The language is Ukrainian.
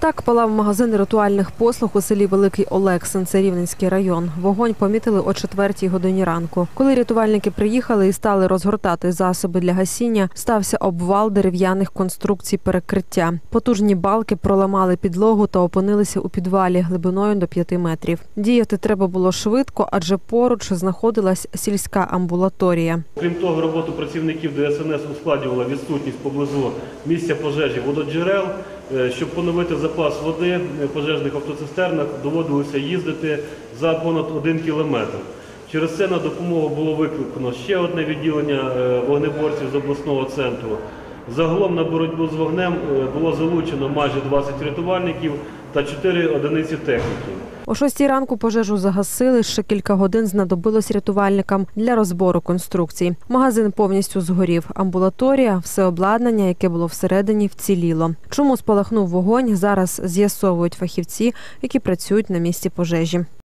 Так палав магазин ритуальних послуг у селі Великий Олексин, це Рівненський район. Вогонь помітили о четвертій годині ранку. Коли рятувальники приїхали і стали розгортати засоби для гасіння, стався обвал дерев'яних конструкцій перекриття. Потужні балки проламали підлогу та опинилися у підвалі глибиною до п'яти метрів. Діяти треба було швидко, адже поруч знаходилась сільська амбулаторія. Крім того, роботу працівників ДСНС ускладнювала відсутність поблизу місця пожежі вододжерел. Е, Щоб поновити запас води е, в пожежних автоцистернах, доводилося їздити за понад один кілометр. Через це на допомогу було викликано ще одне відділення е, вогнеборців з обласного центру. Загалом на боротьбу з вогнем е, було залучено майже 20 рятувальників та 4 одиниці техніки. О шостій ранку пожежу загасили. Ще кілька годин знадобилось рятувальникам для розбору конструкцій. Магазин повністю згорів. Амбулаторія, все обладнання, яке було всередині, вціліло. Чому спалахнув вогонь? Зараз з'ясовують фахівці, які працюють на місці пожежі.